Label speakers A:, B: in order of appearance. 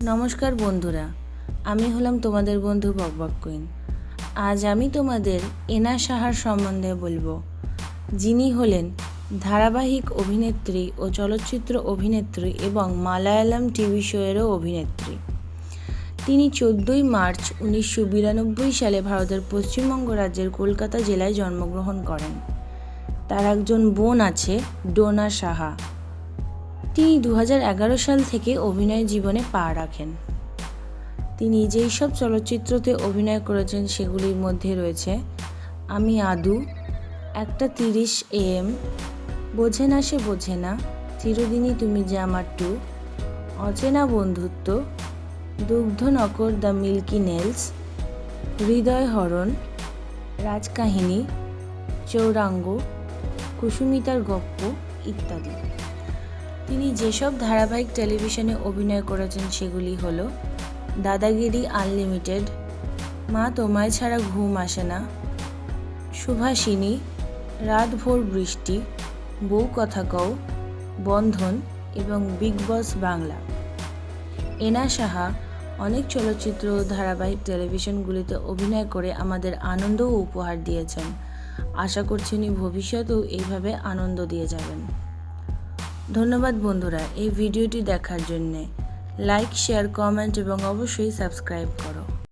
A: নমস্কার বন্ধুরা, আমি হলাম তোমাদের বন্ধু বকবক কুইন। আজ আমি তোমাদের এনা সাহার সম্বন্ধে বলব। যিনি হলেন ধারাবাহিক অভিনেত্রী ও চলচ্চিত্র অভিনেত্রী এবং মালায়ালাম টিভি শোয়েরও অভিনেত্রী। তিনি চোদ্দোই মার্চ উনিশশো বিরানব্বই সালে ভারতের পশ্চিমবঙ্গ রাজ্যের কলকাতা জেলায় জন্মগ্রহণ করেন। তার একজন বোন আছে ডোনা সাহা। তিনি দু হাজার এগারো সাল থেকে অভিনয় জীবনে পা রাখেন। তিনি যেই সব চলচ্চিত্রতে অভিনয় করেছেন, সেগুলির মধ্যে রয়েছে আমি আদু, একটা তিরিশ এম, বোঝে না সে বোঝে না, চিরদিনই তুমি যে আমার two, Achena Bandhutto, Dugdho Nokhor the milky nails, Hridoy Haran, Rajkahini, Chouranga, কুসুমিতার গপ্প ইত্যাদি। তিনি যেসব ধারাবাহিক টেলিভিশনে অভিনয় করেছেন সেগুলি হল দাদাগিরি আনলিমিটেড, মা তোমায় ছাড়া ঘুম আসে না, সুভাষিনী রাতভোর বৃষ্টি, বউ কথা কও, বন্ধন এবং বিগ বস বাংলা। এনা সাহা অনেক চলচ্চিত্র ধারাবাহিক টেলিভিশনগুলিতে অভিনয় করে আমাদের আনন্দ উপহার দিয়েছেন। আশা করছি উনি ভবিষ্যতেও এইভাবে আনন্দ দিয়ে যাবেন। ধন্যবাদ বন্ধুরা এই ভিডিওটি দেখার জন্যে। লাইক শেয়ার কমেন্ট এবং অবশ্যই সাবস্ক্রাইব করো।